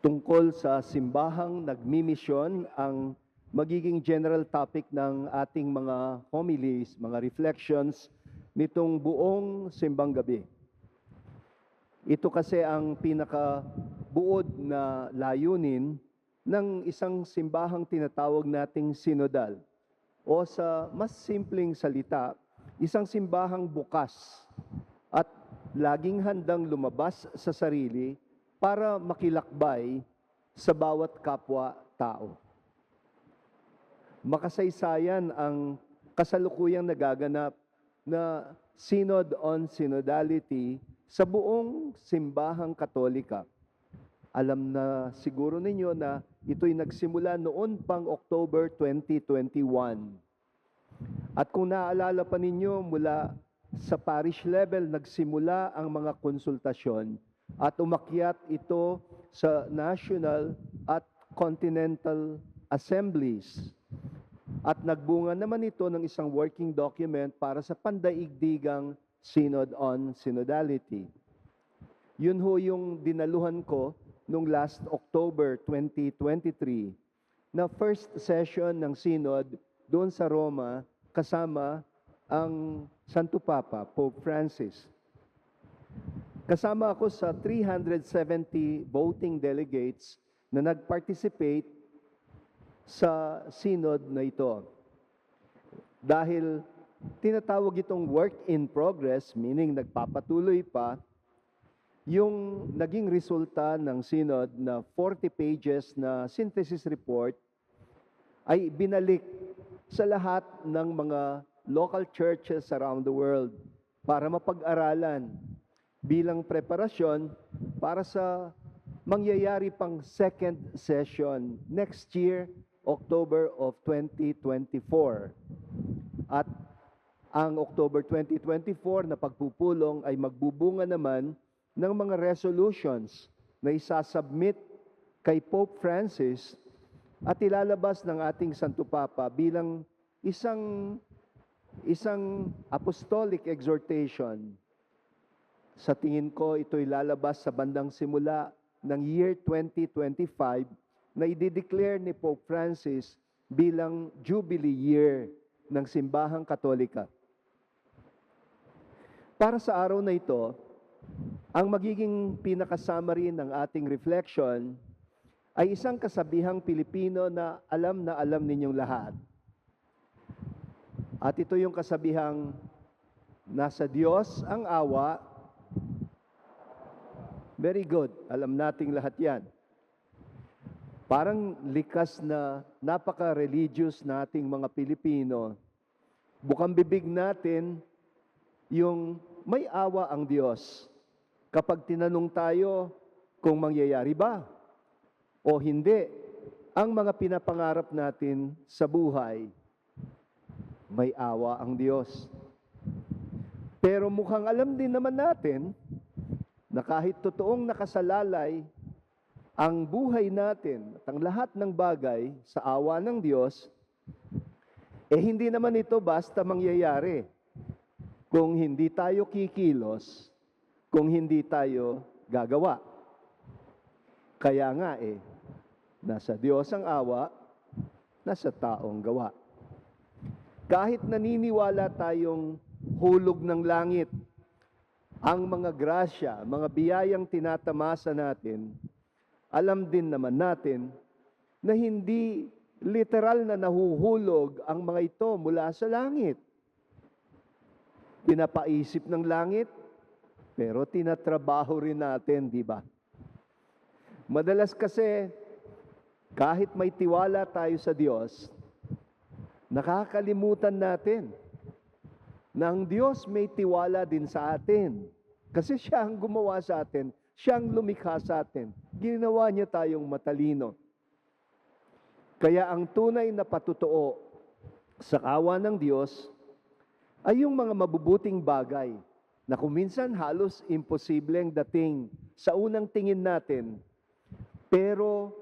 tungkol sa simbahang nagmimisyon ang magiging general topic ng ating mga homilies, mga reflections nitong buong simbang gabi. Ito kasi ang pinakabuod na layunin ng isang simbahang tinatawag nating sinodal. O sa mas simpleng salita, isang simbahang bukas at laging handang lumabas sa sarili para makilakbay sa bawat kapwa-tao. Makasaysayan ang kasalukuyang nagaganap na Synod on Synodality sa buong simbahang katolika. Alam na siguro ninyo na ito'y nagsimula noon pang October 2021. At kung naaalala pa ninyo, mula sa parish level, nagsimula ang mga konsultasyon at umakyat ito sa national at continental assemblies. At nagbunga naman ito ng isang working document para sa pandaigdigang Synod on Synodality. Yun ho yung dinaluhan ko nung last October 2023 na first session ng Synod doon sa Roma kasama ang Santo Papa, Pope Francis. Kasama ako sa 370 voting delegates na nag-participate sa synod na ito. Dahil tinatawag itong work in progress, meaning nagpapatuloy pa, yung naging resulta ng synod na 40 pages na synthesis report ay binalik sa lahat ng mga local churches around the world para mapag-aralan bilang preparasyon para sa mangyayari pang second session next year, October of 2024. At ang October 2024 na pagpupulong ay magbubunga naman ng mga resolutions na isasubmit kay Pope Francis at ilalabas ng ating Santo Papa bilang isang isang apostolic exhortation. Sa tingin ko, ito'y lalabas sa bandang simula ng year 2025 na i-declare ni Pope Francis bilang Jubilee Year ng Simbahang Katolika. Para sa araw na ito, ang magiging pinaka-summary ng ating reflection ay isang kasabihang Pilipino na alam na alam ninyong lahat. At ito yung kasabihang nasa Diyos ang awa. Very good. Alam nating lahat yan. Parang likas na napaka-religious nating mga Pilipino. Bukang bibig natin yung may awa ang Diyos. Kapag tinanong tayo kung mangyayari ba o hindi, ang mga pinapangarap natin sa buhay, may awa ang Diyos. Pero mukhang alam din naman natin na kahit totoong nakasalalay ang buhay natin at ang lahat ng bagay sa awa ng Diyos, eh hindi naman ito basta mangyayari kung hindi tayo kikilos, kung hindi tayo gagawa. Kaya nga eh, nasa Diyos ang awa, nasa taong gawa. Kahit naniniwala tayong hulog ng langit, ang mga grasya, mga biyayang tinatamasa natin, alam din naman natin na hindi literal na nahuhulog ang mga ito mula sa langit. Pinapaisip ng langit, pero tinatrabaho rin natin, di ba? Madalas kasi, kahit may tiwala tayo sa Diyos, nakakalimutan natin na Diyos may tiwala din sa atin. Kasi siya ang gumawa sa atin, siya ang lumikha sa atin. Ginawa niya tayong matalino. Kaya ang tunay na patutuo sa kawa ng Diyos ay yung mga mabubuting bagay na kuminsan halos imposibleng dating sa unang tingin natin, pero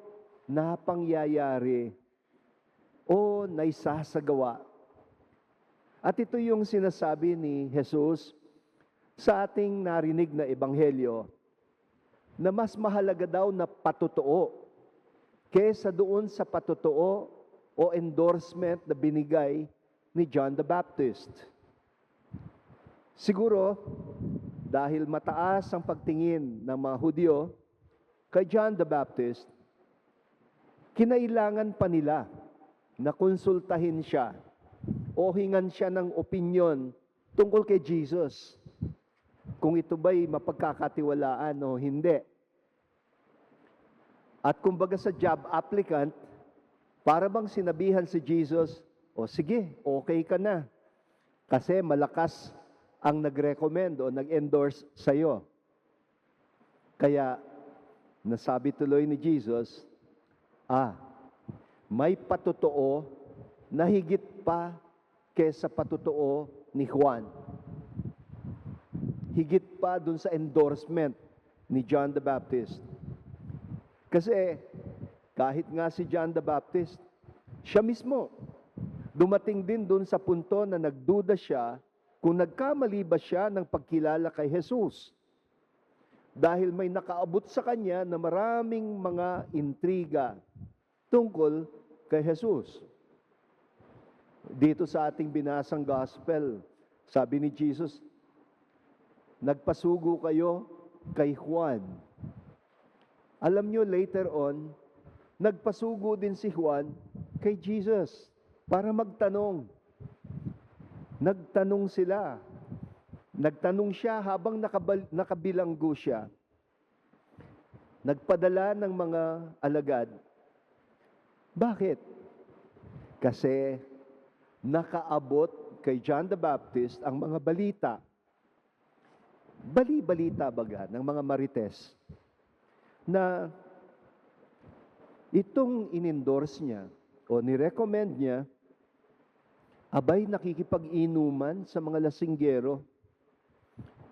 napangyayari o naisasagawa. At ito yung sinasabi ni Jesus sa ating narinig na ebanghelyo. na mas mahalaga daw na patotoo kesa doon sa patotoo o endorsement na binigay ni John the Baptist. Siguro, dahil mataas ang pagtingin ng mga Hudyo kay John the Baptist, kinailangan pa nila na konsultahin siya o hingan siya ng opinyon tungkol kay Jesus. Kung ito ba'y mapagkakatiwalaan o hindi. At kumbaga sa job applicant, para bang sinabihan si Jesus, o sige, okay ka na. Kasi malakas ang nag-recommend o nag-endorse sa'yo. Kaya, nasabi tuloy ni Jesus, ah, may patotoo na higit pa kesa patotoo ni Juan. Higit pa dun sa endorsement ni John the Baptist. Kasi kahit nga si John the Baptist, siya mismo, dumating din dun sa punto na nagduda siya kung nagkamali ba siya ng pagkilala kay Jesus. Dahil may nakaabot sa kanya na maraming mga intriga tungkol kay Jesus. Dito sa ating binasang gospel, sabi ni Jesus, nagpasugo kayo kay Juan. Alam nyo, later on, nagpasugo din si Juan kay Jesus para magtanong. Nagtanong sila. Nagtanong siya habang nakabilanggo siya. Nagpadala ng mga alagad. Bakit? Kasi nakaabot kay John the Baptist ang mga balita. Bali-balita baga ng mga marites na itong inendorse niya o nirecommend niya, abay nakikipag-inuman sa mga lasinggero,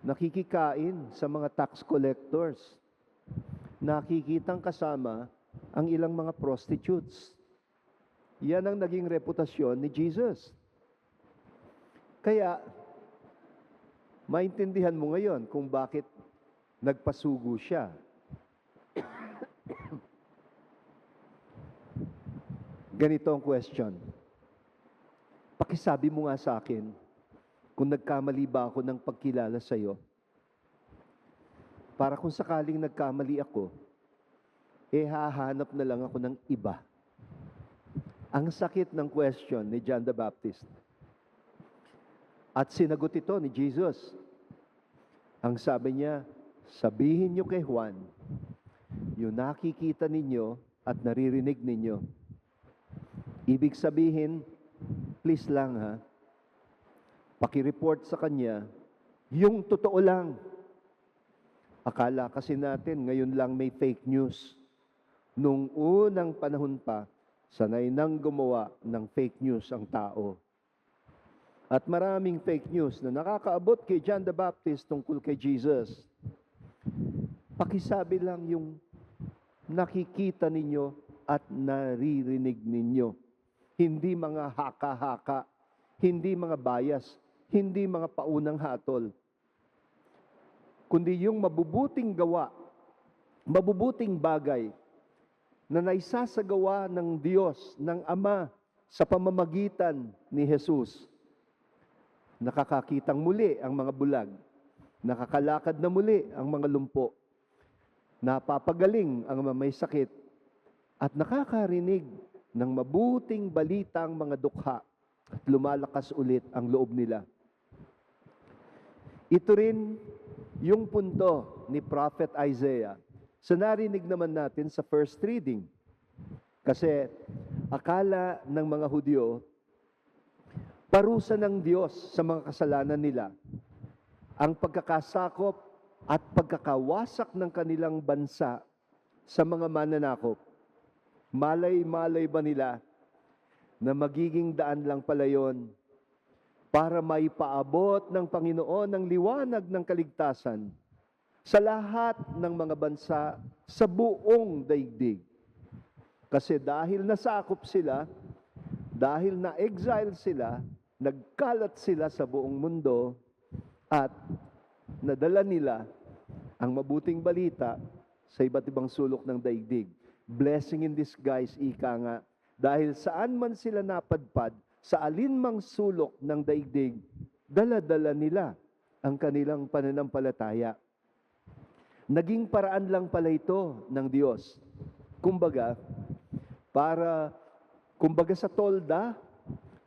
nakikikain sa mga tax collectors, nakikitang kasama ang ilang mga prostitutes. Yan ang naging reputasyon ni Jesus. Kaya, maintindihan mo ngayon kung bakit nagpasugo siya. Ganito ang question. Pakisabi mo nga sa akin kung nagkamali ba ako ng pagkilala sa iyo. Para kung sakaling nagkamali ako, eh hahanap na lang ako ng iba. Ang sakit ng question ni John the Baptist. At sinagot ito ni Jesus. Ang sabi niya, sabihin niyo kay Juan, yung nakikita ninyo at naririnig ninyo. Ibig sabihin, please lang ha, pakireport sa kanya, yung totoo lang. Akala kasi natin ngayon lang may fake news. Nung unang panahon pa, sanay nang gumawa ng fake news ang tao. At maraming fake news na nakakaabot kay John the Baptist tungkol kay Jesus. Pakisabi lang yung nakikita ninyo at naririnig ninyo. Hindi mga haka-haka, hindi mga bias, hindi mga paunang hatol. Kundi yung mabubuting gawa, mabubuting bagay na naisasagawa ng Diyos, ng Ama, sa pamamagitan ni Jesus. Nakakakitang muli ang mga bulag. Nakakalakad na muli ang mga lumpo. Napapagaling ang mga may sakit. At nakakarinig ng mabuting balitang mga dukha at lumalakas ulit ang loob nila. Ito rin yung punto ni Prophet Isaiah sa narinig naman natin sa first reading. Kasi akala ng mga Hudyo, parusa ng Diyos sa mga kasalanan nila ang pagkakasakop at pagkakawasak ng kanilang bansa sa mga mananakop. Malay-malay ba nila na magiging daan lang pala yon para may paabot ng Panginoon ng liwanag ng kaligtasan sa lahat ng mga bansa sa buong daigdig. Kasi dahil nasakop sila, dahil na-exile sila, nagkalat sila sa buong mundo at nadala nila ang mabuting balita sa iba't ibang sulok ng daigdig. Blessing in disguise, ika nga. Dahil saan man sila napadpad, sa alinmang sulok ng daigdig, dala-dala nila ang kanilang pananampalataya. Naging paraan lang pala ito ng Diyos. Kumbaga, para, kumbaga sa tolda,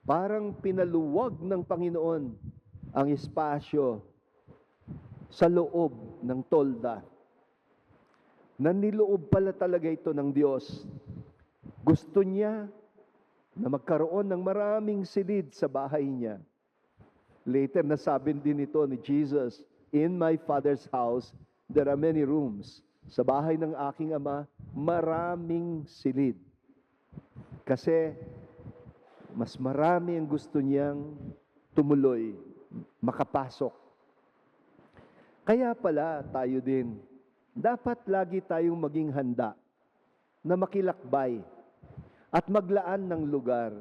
parang pinaluwag ng Panginoon ang espasyo sa loob ng tolda. Naniloob pala talaga ito ng Diyos. Gusto niya na magkaroon ng maraming silid sa bahay niya. Later, nasabi din ito ni Jesus, In my Father's house, there are many rooms. Sa bahay ng aking ama, maraming silid. Kasi, mas marami ang gusto niyang tumuloy, makapasok. Kaya pala tayo din, dapat lagi tayong maging handa na makilakbay at maglaan ng lugar.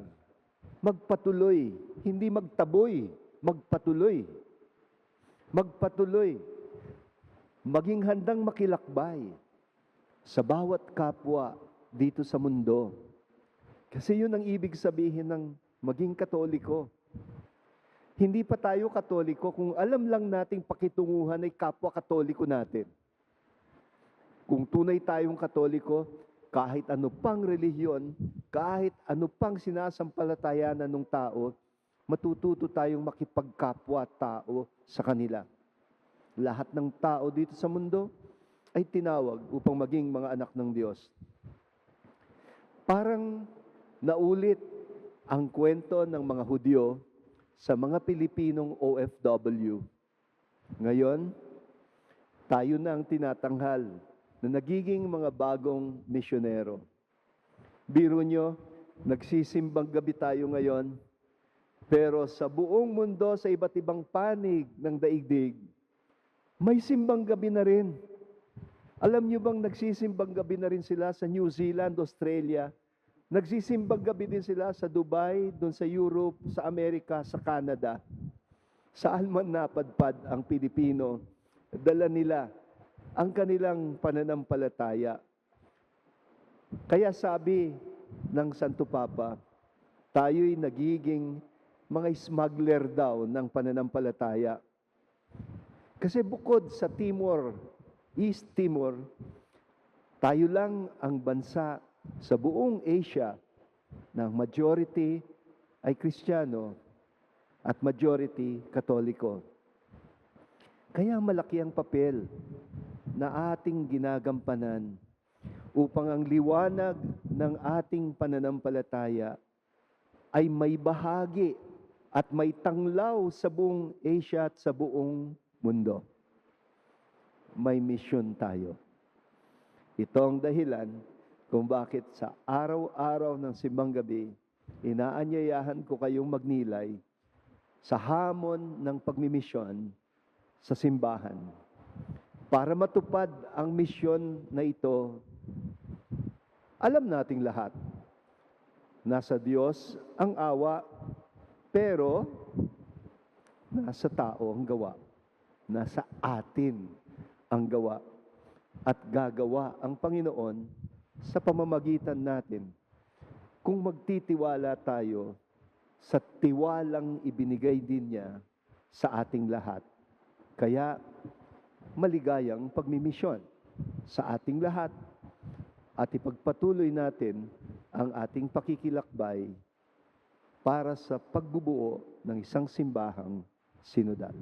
Magpatuloy, hindi magtaboy, magpatuloy. Magpatuloy. Maging handang makilakbay sa bawat kapwa dito sa mundo. Kasi yun ang ibig sabihin ng maging katoliko. Hindi pa tayo katoliko kung alam lang nating pakitunguhan ay kapwa katoliko natin. Kung tunay tayong katoliko, kahit ano pang relihiyon, kahit ano pang sinasampalatayanan ng tao, matututo tayong makipagkapwa tao sa kanila. Lahat ng tao dito sa mundo ay tinawag upang maging mga anak ng Diyos. Parang naulit ang kwento ng mga Hudyo sa mga Pilipinong OFW. Ngayon, tayo na ang tinatanghal na nagiging mga bagong misyonero. Biro nyo, nagsisimbang gabi tayo ngayon, pero sa buong mundo, sa iba't ibang panig ng daigdig, may simbang gabi na rin. Alam nyo bang nagsisimbang gabi na rin sila sa New Zealand, Australia? Nagsisimbang gabi din sila sa Dubai, doon sa Europe, sa Amerika, sa Canada. Saan man napadpad ang Pilipino, dala nila ang kanilang pananampalataya. Kaya sabi ng Santo Papa, tayo'y nagiging mga smuggler daw ng pananampalataya. Kasi bukod sa Timor, East Timor, tayo lang ang bansa sa buong Asia na majority ay Kristiyano at majority Katoliko. Kaya malaki ang papel na ating ginagampanan upang ang liwanag ng ating pananampalataya ay may bahagi at may tanglaw sa buong Asia at sa buong mundo. May mission tayo. Ito ang dahilan kung bakit sa araw-araw ng simbang gabi, inaanyayahan ko kayong magnilay sa hamon ng pagmimisyon sa simbahan. Para matupad ang misyon na ito, alam nating lahat, nasa Diyos ang awa, pero nasa tao ang gawa. Nasa atin ang gawa. At gagawa ang Panginoon sa pamamagitan natin kung magtitiwala tayo sa tiwalang ibinigay din niya sa ating lahat. Kaya maligayang pagmimisyon sa ating lahat at ipagpatuloy natin ang ating pakikilakbay para sa pagbubuo ng isang simbahang sinodal.